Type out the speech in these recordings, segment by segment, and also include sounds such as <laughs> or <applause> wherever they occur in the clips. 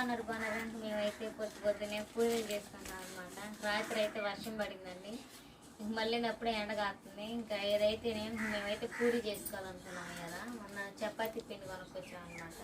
అన్నారు బాగున్నారు మేమైతే పొద్దు పొద్దునే పూజలు చేస్తున్నాం అనమాట రాత్రి అయితే వర్షం పడిందండి. ఇంక మళ్ళీ అప్పుడే ఎండ కాస్తుంది. ఇంకా ఏదైతే నేను మేమైతే పూరి చేసుకోవాలనుకున్నాం కదా మొన్న చపాతీ పిండి కొనుక్కొచ్చాం అనమాట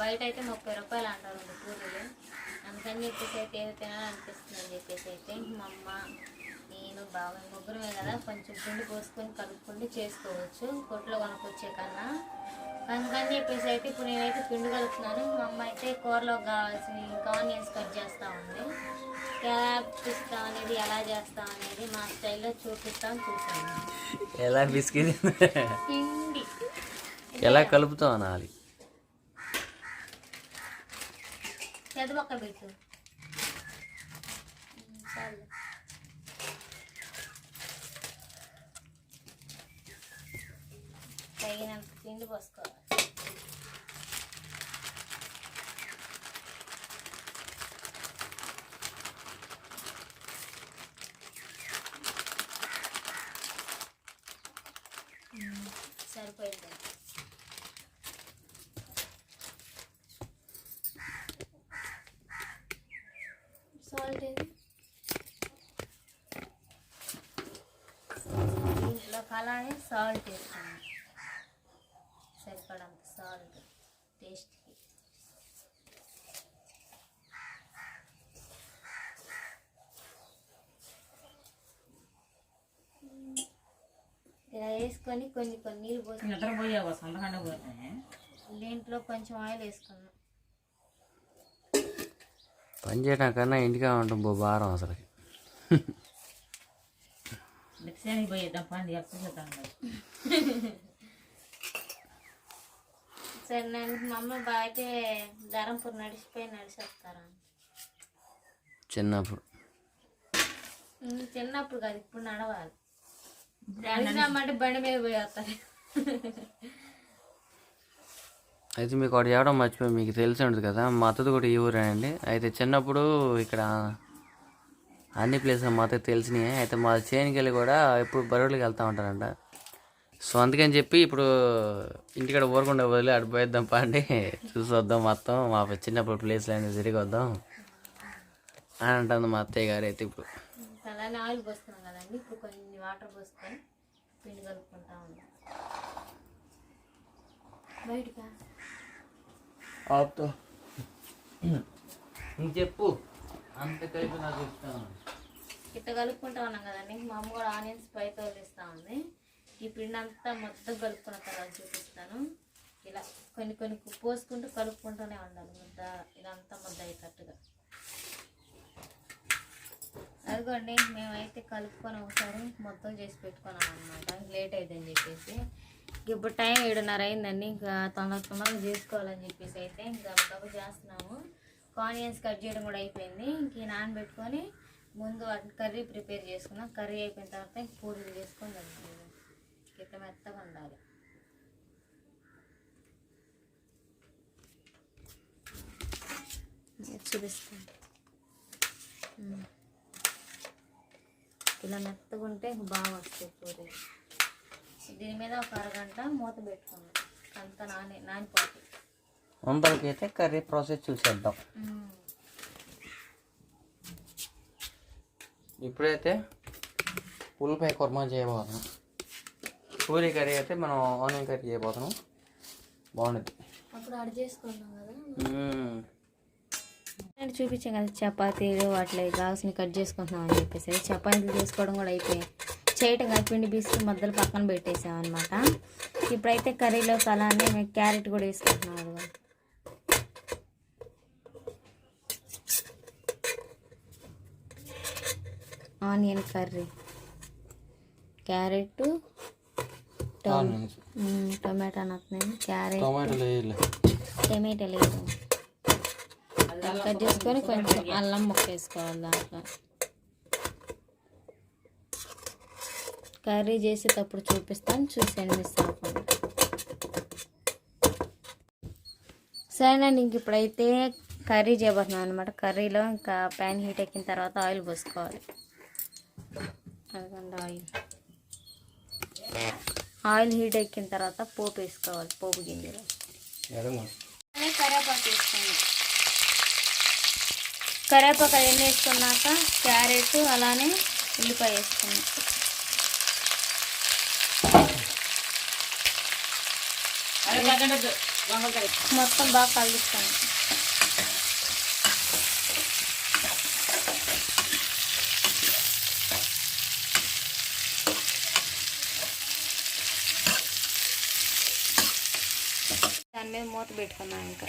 బయట అయితే ముప్పై రూపాయలు అంటారు పూరీలు అందుకని చెప్పేసి అయితే ఏది తినాలనిపిస్తుంది అని చెప్పేసి అయితే మా అమ్మ నేను బాగా ముగ్గురమే కదా కొంచెం పిండి పోసుకొని కలుపుకుంటూ చేసుకోవచ్చు. కొట్లో కొనుక్కొచ్చే కన్నా. అందుకని చెప్పేసి అయితే ఇప్పుడు నేనైతే పిండి కలుపుతున్నాను. మా అమ్మ అయితే కూరలో కావాల్సిన ఆనియన్స్ కట్ చేస్తూ ఉంది. ఎలా పిస్తాం అనేది ఎలా చేస్తాం అనేది మా స్టైల్లో చూపిస్తాం చూసాను ఎలా బిస్కెట్? పిండి. ఎలా కలుపుతాం అనాలి? చదువక్క పెట్టు. ఉమ్, చాలు తగినంత పిండి పోసుకోవాలి. సరిపోయింది. సాల్ట్ ఏది? దీంట్లో అలానే సాల్ట్ వేస్తాను సరిపడంత సాల్ట్ టేస్ట్కి ఇలా వేసుకొని కొన్ని కొన్ని నీళ్ళు పోసి నిద్రపోయావా? సొంతకండ పోతే దీంట్లో కొంచెం ఆయిల్ వేసుకున్నాం. పని చేయడం కన్నా ఇంటిగా ఉంటాం బో భారం అసలు. నిక్షేనికి పోయేద్దాం పండి చేద్దాం సరే నేను మా అమ్మ బయట ధరంపూర్ నడిచిపోయి నడిచి వస్తారా చిన్నప్పుడు చిన్నప్పుడు కాదు ఇప్పుడు నడవాలి. బండి మీద అయితే మీకు ఒకటి చెప్పడం మర్చిపోయి మీకు తెలిసి ఉంటుంది కదా మా అత్తది కూడా ఈ ఊరే అండి అయితే చిన్నప్పుడు ఇక్కడ అన్ని ప్లేసులు మా అత్తకి తెలిసినాయి. అయితే మా చేనికి వెళ్ళి కూడా ఎప్పుడు బరువులకి వెళ్తూ ఉంటారంట. సో అందుకని చెప్పి ఇప్పుడు ఇంటికాడ ఊరకుండా వదిలి అటు పోయిద్దాం పండి. చూసి వద్దాం మొత్తం మా చిన్నప్పుడు ప్లేస్లు అన్నీ తిరిగి వద్దాం అని అంటుంది మా అత్తయ్య గారు అయితే ఇప్పుడు. అలానే ఆయిల్ పోస్తున్నాం కదండి. ఇప్పుడు కొన్ని వాటర్ పోసుకొని పిండి కలుపుకుంటా ఉన్నాం. బయటకా? ఆపుతో. చెప్పు. అంత కలిపి నాకు చెప్తాను ఇట్లా కలుపుకుంటా ఉన్నాం కదండి. మా అమ్మ కూడా ఆనియన్స్ పై తోలిస్తూ ఉంది. ఈ పిండి అంతా మొత్తం కలుపుకున్న తర్వాత చూపిస్తాను. ఇలా కొన్ని కొన్ని పోసుకుంటూ కలుపుకుంటూనే ఉండాలి ముద్ద. ఇదంతా ముద్ద అయ్యేటట్టుగా. అదిగోండి మేమైతే కలుపుకొని ఒకసారి మొత్తం చేసి పెట్టుకున్నాం అనమాట లేట్ అయిందని చెప్పేసి. ఇప్పుడు టైం ఏడున్నర అయిందండి. ఇంకా తొందర తొందరగా చేసుకోవాలని చెప్పేసి అయితే ఇంకా డబ్బు చేస్తున్నాము. ఆనియన్స్ కట్ చేయడం కూడా అయిపోయింది. ఇంక నానబెట్టుకొని ముందు వాటిని కర్రీ ప్రిపేర్ చేసుకున్నాం కర్రీ అయిపోయిన తర్వాత ఇంక పూరీలు చేసుకొని తింటాం గిట్ట మెత్తగా ఉండాలి. చూపిస్తాను. ఇలా మెత్తగా ఉంటే బాగా వస్తాయి పూరీలు దీని మీద ఒక అరగంట మూత పెట్టుకున్నాం. అంత నాని నానిపోతుంది వందలకైతే కర్రీ ప్రాసెస్ చూసేద్దాం. ఇప్పుడైతే ఉల్లిపాయ కుర్మా చేయబోతున్నాం. పూరి కర్రీ అయితే మనం ఆనియన్ కర్రీ చేయబోతున్నాం. బాగుంటుంది అప్పుడు అడి చేసుకున్నాం కదా. నేను చూపించాం కదా చపాతీలు వాటిలో కావాల్సిన కట్ చేసుకుంటున్నాం అని చెప్పేసి. చపాతీలు చేసుకోవడం కూడా అయిపోయాయి. చేయటం కాదు పిండి బీసులు మధ్యలో పక్కన పెట్టేసాం అనమాట ఇప్పుడైతే కర్రీలో అలానే మేము క్యారెట్ కూడా వేసుకుంటున్నాం అదిగో. Onion curry. క్యారెట్ టొమాటో నచ్చినాయి క్యారెట్ టమాటాలు వేయాలి. టమాటా లేదు కట్ చేసుకొని కొంచెం అల్లం ముక్క వేసుకోవాలి దాంట్లో. కర్రీ చేసేటప్పుడు చూపిస్తాను చూసాను మిస్ అవ్వకుండా సరేనండి ఇంక ఇప్పుడైతే కర్రీ చేయబోతున్నాను అనమాట కర్రీలో ఇంకా ప్యాన్ హీట్ ఎక్కిన తర్వాత ఆయిల్ పోసుకోవాలి. అదిగోండి ఆయిల్. ఆయిల్ హీట్ ఎక్కిన తర్వాత పోపు వేసుకోవాలి పోపు గింజలు. కరివేపాకు వేసుకోండి. కరివేపాకు అవన్నీ వేసుకున్నాక క్యారెట్ అలానే ఉల్లిపాయ వేసుకున్నాం. మొత్తం బాగా కలుపుతాను. దాని మీద మూత పెట్టుకున్నాను ఇంకా.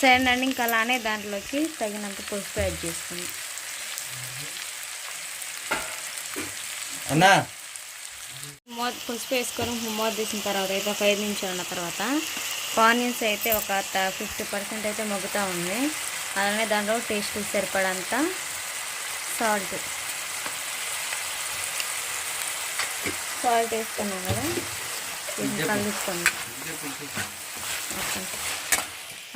సరేనండి ఇంకా అలానే దాంట్లోకి తగినంత పసుపు యాడ్ చేసుకున్నాం అన్నా. మూత పసుపు వేసుకొని మూత తీసిన తర్వాత అయితే ఒక ఐదు నిమిషాలు ఉన్న తర్వాత ఆనియన్స్ అయితే ఒక ఫిఫ్టీ పర్సెంట్ అయితే మగ్గుతూ ఉంది. అలానే దాంట్లో టేస్ట్ సరిపడంత సాల్ట్ సాల్ట్ వేసుకున్నాం కదా. కలుపుకోండి ఓకే.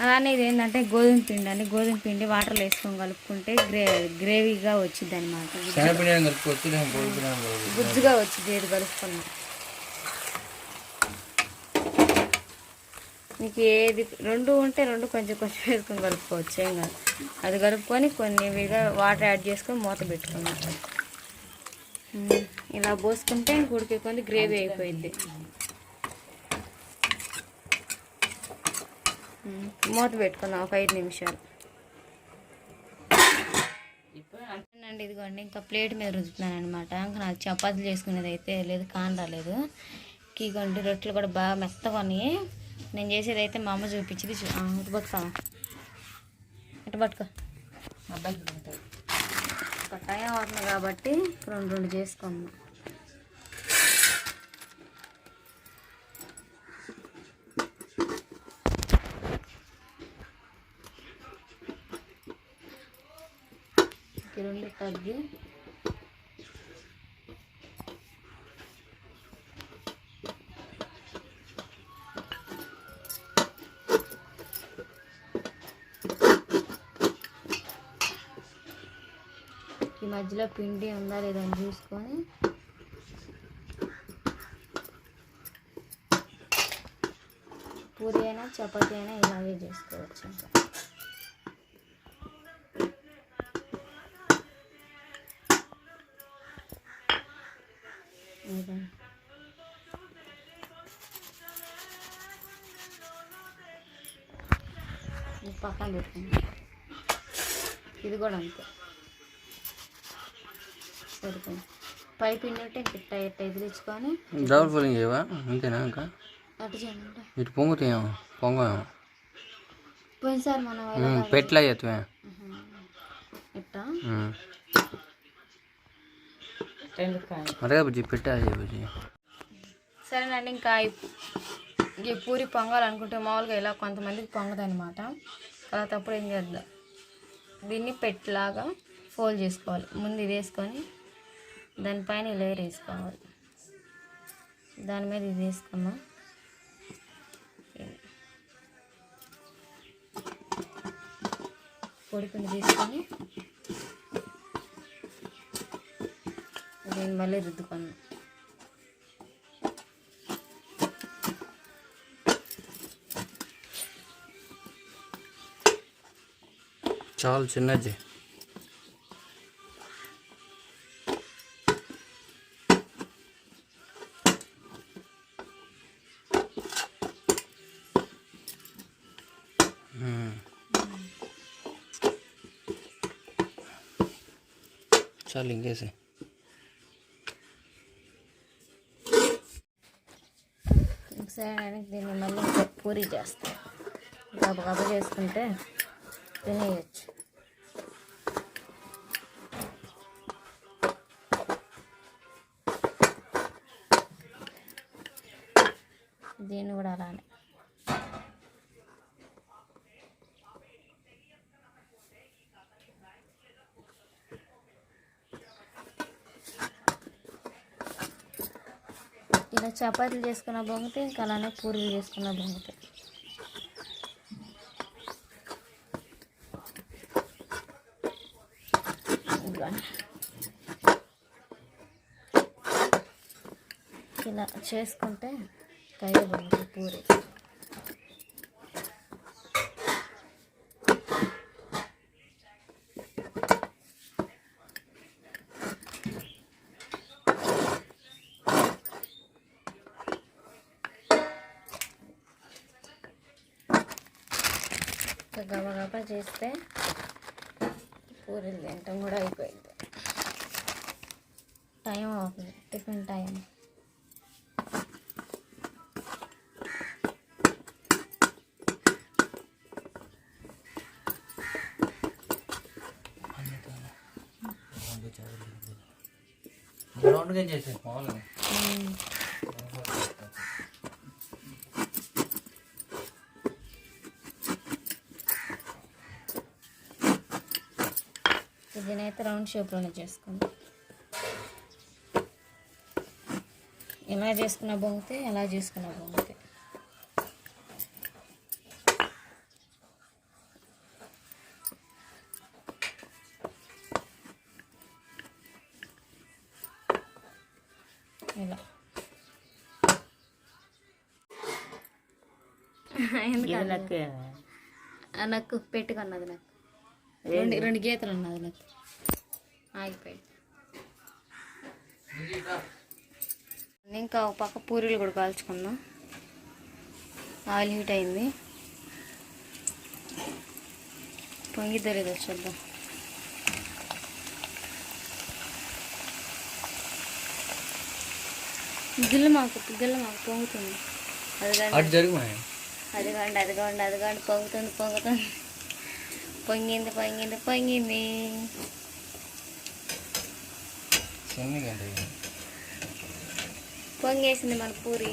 అలానే ఇది ఏంటంటే గోధుమ పిండి అండి. గోధుమ పిండి వాటర్లో వేసుకొని కలుపుకుంటే గ్రే గ్రేవీగా వచ్చింది అనమాట గుజ్జుగా వచ్చింది ఏది కలుపుకున్నాం. మీకు ఏది రెండు ఉంటే రెండు కొంచెం కొంచెం వేసుకొని కలుపుకోవచ్చు ఏం కాదు. అది కలుపుకొని కొన్ని విగా వాటర్ యాడ్ చేసుకొని మూత పెట్టుకున్నాం. ఇలా పోసుకుంటే ఉడికే కొంది గ్రేవీ అయిపోయింది మూత పెట్టుకున్నాం ఒక ఐదు నిమిషాలు. అండి ఇదిగోండి ఇంకా ప్లేట్ మీద రుద్దుతున్నాను అనమాట ఇంకా నాకు చపాతీలు చేసుకునేది అయితే లేదు కాని రాలేదు. ఇదిగోండి రొట్టెలు కూడా బాగా మెత్తగా ఉన్నాయి. నేను చేసేది అయితే మా అమ్మ చూపించింది. ఇటు పట్టుకో. ఇటు పట్టుకో. ఒక టైం అవుతుంది కాబట్టి రెండు రెండు చేసుకున్నాం. మధ్యలో పిండి ఉందా లేదా అని చూసుకొని. పూరి అయినా చపాతీ అయినా ఇలాగే చేసుకోవచ్చు ఇంకా. పక్కన పెట్టుకుందాం. ఇది కూడా అంతే. సరిపోయింది పై పిండి ఉంటే ఇంక ఇట్ట ఎదిరించుకొని డబుల్ ఫోలింగ్ చేయవా? అంతేనా ఇంకా? అటు చేయండి. ఇటు పొంగుతాయేమో పొంగమేమో పోయినసారి మనం పెట్లా చేస్తామే ఇట్ట? అదే బుజ్జి పెట్టా బుజ్జి. సరేనండి ఇంకా ఈ- ఈ పూరి పొంగాలనుకుంటే మామూలుగా ఇలా కొంతమందికి పొంగదనమాట అలా తప్పుడు ఏం చేద్దాం? దీన్ని పెట్టలాగా ఫోల్డ్ చేసుకోవాలి. ముందు ఇది వేసుకొని దానిపైన ఈ లేయర్ వేసుకోవాలి. దాని మీద ఇది వేసుకుందాం. పొడిపిండి తీసుకొని దీన్ని మళ్ళీ రుద్దుకుందాం. చాలు చిన్నది చాలు ఇంకేసే దీన్ని మళ్ళీ పూరి చేస్తాం గబగబ చేసుకుంటే తినేయచ్చు. చపాతీలు చేసుకున్న బొంగితే ఇంకా అలానే పూరీలు చేసుకున్న బొంగితే. ఇలా చేసుకుంటే కయ్య బొంగి పూరి ఇంకా గబగబా చేస్తే పూరీలు తింటాం కూడా అయిపోయింది టైం అవుతుంది టిఫిన్ టైం రౌండ్గా మామూలుగా రౌండ్ షేప్లోనే చేసుకుందాం. ఎలా చేసుకున్న బాగుతే ఎలా చేసుకున్న బాగుతే. <laughs> నాకు పెట్టుకున్నది నాకు. రెండు రెండు గీతలు ఉన్నది నాకు. ఆగిపోయి ఇంకా ఒక పక్క పూరీలు కూడా కాల్చుకుందాం. ఆయిల్ హీట్ అయింది. పొంగి తెలియదు చూద్దాం. గిల్ల మాకు గిల్ల మాకు పొంగుతుంది. అది అటు జరుగు మా అదిగోండి అదిగోండి అదిగోండి పొంగుతుంది పొంగుతుంది. పొంగింది పొంగింది పొంగింది. పొంగేసింది మన పూరి.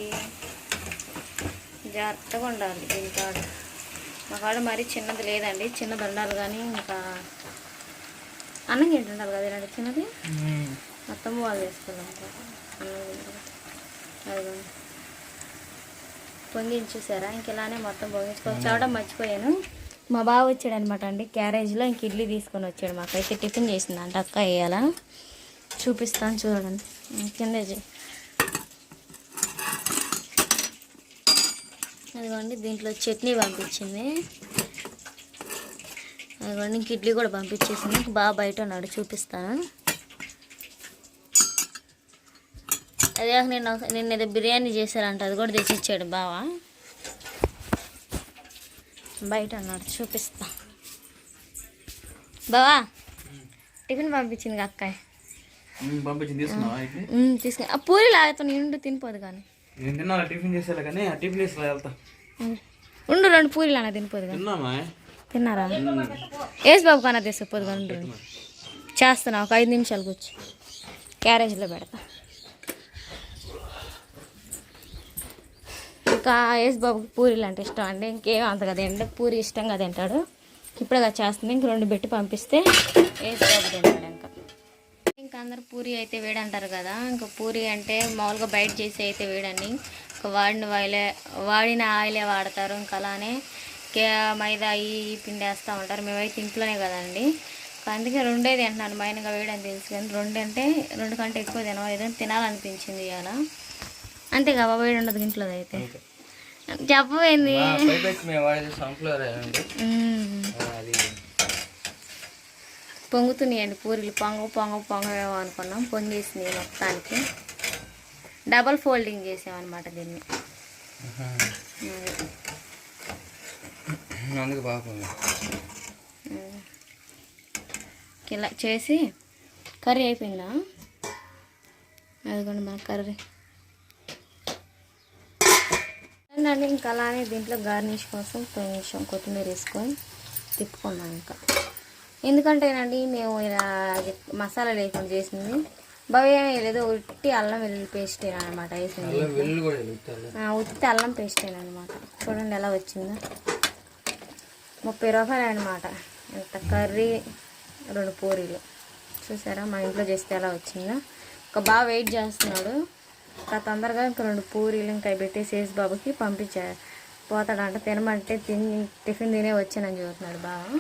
జాగ్రత్తగా ఉండాలి దీని కాడ మా కాడ మరీ చిన్నది లేదండి చిన్నది ఉండాలి కానీ ఇంకా అన్నం తింటి ఉండాలి కదా ఇలాంటి చిన్నది? మొత్తం వాళ్ళు వేసుకున్నాం అన్నం తింటాం పొంగించి చూసారా ఇంక ఇలానే మొత్తం పొంగించుకోవచ్చు చావడం మర్చిపోయాను. మా బావ వచ్చాడు అనమాట అండి క్యారేజ్లో ఇంక ఇడ్లీ తీసుకొని వచ్చాడు మాకైతే టిఫిన్ చేసింది అంట అక్క వేయాలా? చూపిస్తాను చూడండి. కింద అదిగోండి దీంట్లో చట్నీ పంపించింది. అదిగోండి ఇంక ఇడ్లీ కూడా పంపించేసింది. ఇంక బాగా బయట ఉన్నాడు చూపిస్తాను. అదే నిన్న నిన్న ఏదో బిర్యానీ చేశారంట అది కూడా తెచ్చి ఇచ్చాడు బావా. బయట అన్నాడు చూపిస్తా. బావా టిఫిన్ పంపించింది అక్కాయ్ పంపించింది తీసుకున్నావా ఇడ్లీ తీసుకుని ఆ పూరి లాగుతాను నిండు తినిపోదు కానీ. నేను టిఫిన్ చేసేలా కానీ? టిఫిన్ వెళ్తా. ఉండు రెండు పూరీలు అన్న తినిపోదు కానీ. తిన్నారా? ఏసు బాబు కన్నా తీసుకుపోదు కానీ. చేస్తున్నా ఒక ఐదు నిమిషాలు కూర్చో క్యారేజ్లో పెడతా. ఇంకా యేసు బాబుకి పూరీలు అంటే ఇష్టం అండి. ఇంకేం అంత కదా. తింటే పూరి ఇష్టంగా తింటాడు. ఇప్పుడుగా చేస్తుంది. ఇంక రెండు పెట్టి పంపిస్తే యేసు బాబు తింటాడు ఇంకా. ఇంకా అందరు పూరి అయితే వేడంటారు కదా. ఇంకా పూరి అంటే మామూలుగా బయట చేసి అయితే వేడండి ఇంకా వాడిన ఆయిలే వాడిన ఆయిలే వాడతారు. ఇంకా అలానే మైదా ఈ పిండి వేస్తూ ఉంటారు. మేమైతే ఇంట్లోనే కదండి. అందుకే రెండే తింటున్నాను. మైనగా వేడి అని తెలుసు కానీ రెండు అంటే రెండు కంటే ఎక్కువ తినవా? ఏదైనా తినాలనిపించింది ఇవాళ అంతే కాబా వేడి ఉండదు ఇంట్లో అయితే. అది. పొంగుతున్నాయండి పూరీలు. పొంగ పొంగ పొంగవేమో అనుకున్నాం. పొంగేసినాయి మొత్తానికి. డబల్ ఫోల్డింగ్ చేసామన్నమాట దీన్ని. అందుకు బాగా. ఇలా చేసి కర్రీ అయిపోయిందా? అదిగోండి మన కర్రీ. ఏంటంటే ఇంకా అలానే దీంట్లో గార్నిష్ కోసం కొంచెం కొత్తిమీర వేసుకొని తిప్పుకున్నాం ఇంకా. ఎందుకంటేనండి మేము ఇలా మసాలా లేకుండా చేసింది. భవ్యం లేదు ఉట్టి అల్లం వెల్లుల్లి పేస్ట్ అనమాట వేసింది. ఉత్తి అల్లం పేస్ట్ అనమాట. చూడండి ఎలా వచ్చిందో. ముప్పై రూపాయలు అనమాట. ఇంత కర్రీ రెండు పూరీలు. చూసారా? మా ఇంట్లో చేస్తే ఎలా వచ్చిందో. ఒక బాగా వెయిట్ చేస్తున్నాడు. తొందరగా ఇంకా రెండు పూరీలు ఇంకా పెట్టేసి శేష్ బాబుకి పంపించా. పోతాడంట తినమంటే తిని టిఫిన్ తినే వచ్చానని చూస్తున్నాడు బాబు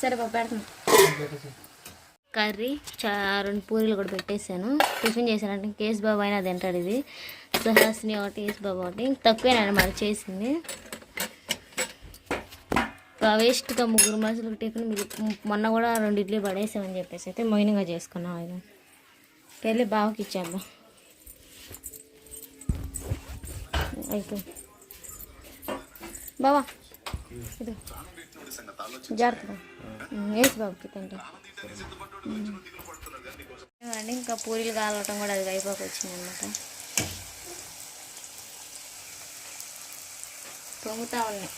సరే బాబు పెడతాను. కర్రీ చా రెండు పూరీలు కూడా పెట్టేశాను. టిఫిన్ చేశానంటే కేసు బాబు అయినా తింటాడు ఇది. సుహాసిని ఒకటి కేసు బాబు ఒకటి. తక్కువేనమాట చేసింది. వేస్ట్గా ముగ్గురు మనుషులకు టిఫిన్ మొన్న కూడా రెండు ఇడ్లీ పడేసామని చెప్పేసి అయితే మొయినగా చేసుకున్నాం ఇది వెళ్ళి బావకి ఇచ్చేద్దాం. అయిపోయి బావా ఇది జాగ్రత్తగా వేసి బాబుకి తింటే అండి ఇంకా పూరీలు కాలవటం కూడా అది అయిపోక వచ్చింది అనమాట పొంగుతా ఉన్నాయి.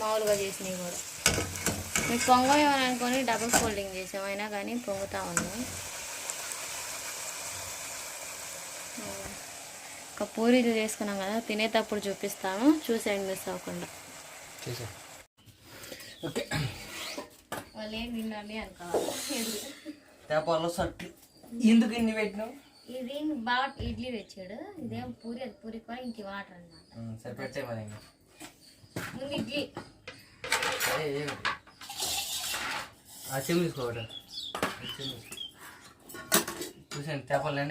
మామూలుగా చేసినవి కూడా. మీకు పొంగమేమని అనుకొని డబుల్ ఫోల్డింగ్ చేసామైనా అయినా కానీ పొంగుతా ఉన్నాయి. ఇంకా పూరీలు చేసుకున్నాం కదా తినేటప్పుడు చూపిస్తాను చూసేయండి మిస్ అవ్వకుండా. ఓకే. వాళ్ళు ఏం అనుకోవాలి. ఎందుకు ఇన్ని పెట్టినావు? ఇది బాగా ఇడ్లీ తెచ్చాడు. ఇదేం పూరి అది పూరి కూడా ఇంక వాటర్ అన్నమాట. మరి ముందు ఇడ్లీ. తీసుకోవడం చూసాను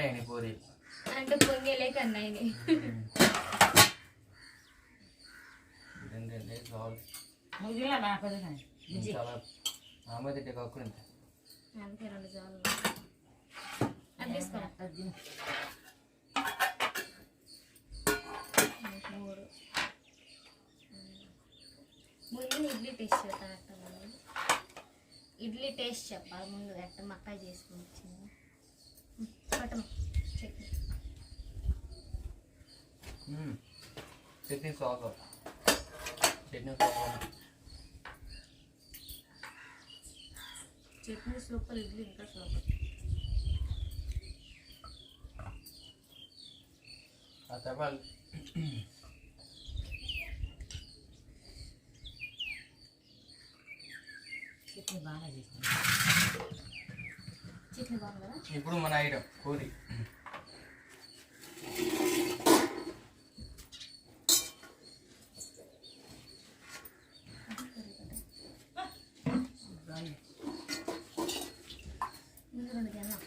అయినాయి పూరి? అంటే పొంగేలేక అన్నాయి రెండు కావాలి ముగిలా. చాలా ఆమె అంతే రెండు చాలు. అది తీసుకో. అది. మూడు. ముందు ఇడ్లీ టేస్ట్ చేస్తాను అట్ట మనం ఇడ్లీ టేస్ట్ చెప్పాలి ముందు ఎట్ట మక్కా చేసుకుని వచ్చింది. పట్టమ చట్నీ చట్నీ సాగు చట్నీ సాగు చట్నీ సూపర్ ఇడ్లీ ఇంకా సూపర్ ఆ తెపాలి చట్నీ బాగా చేస్తాను చట్నీ బాగుంది కదా ఇప్పుడు మన ఐటమ్ పూరి ముందు రెండు జనం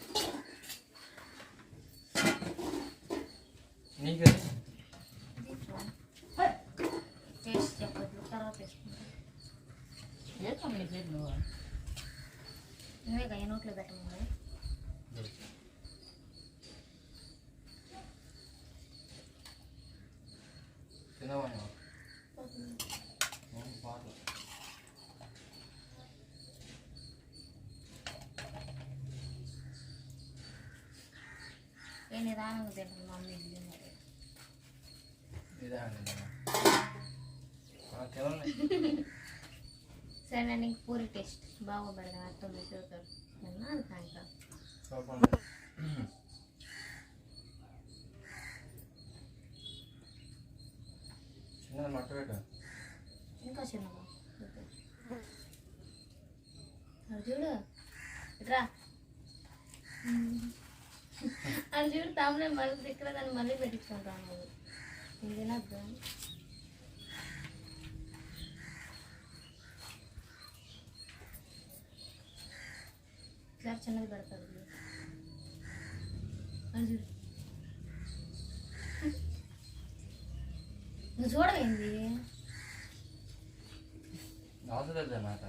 నీకు టేస్ట్ చెప్పదు తర్వాత వేసుకుంటాం చేస్తాం నీ పేరు నువ్వు నువ్వే గయ్య నోట్లో పెట్టమని తినవని పాటలు ఏ నిదానంగా తింటాను మమ్మీ ఇడ్లీ మరి పెడదాం అర్థం చూస్తారు అది సాయంత్రం చూడండి చిన్నది మట్ట పెట్టు. ఇంకా చిన్నగా అది చూడు. ఇట్రా. అది చూడు తమ్ముడే మళ్ళీ దగ్గర దాన్ని మళ్ళీ పెట్టించుకుంటాను. చిన్నది పెడతాడు అది చూడు నువ్వు చూడవేంది అవసరం లేదు మాట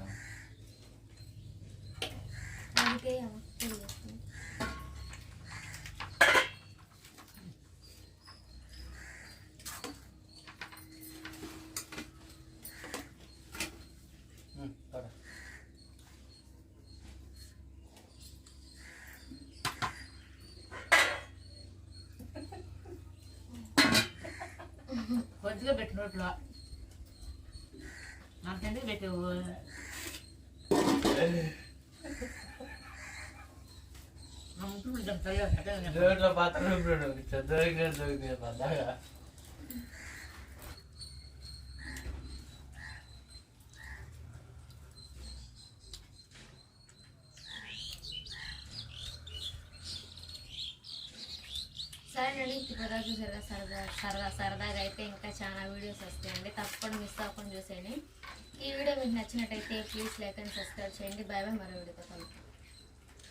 అందుకే అమ్మ పూరి చేస్తుంది కొద్దిగా పెట్టు నోట్లో. నాకెందుకు పెట్టావు నా ముట్టు దాని తల్లి అట్టే దేవుడిలో పాత్ర సరేనండి ఇప్పుడు చూసారా సరదా సరదా సరదాగా అయితే ఇంకా చాలా వీడియోస్ వస్తాయండి. తప్పకుండా మిస్ అవ్వకుండా చూసేయండి. ఈ వీడియో మీకు నచ్చినట్టయితే ప్లీజ్ లైక్ అండ్ సబ్స్క్రైబ్ చేయండి. బాయ్ బాయ్ మరో వీడియోతో కలుగుతాం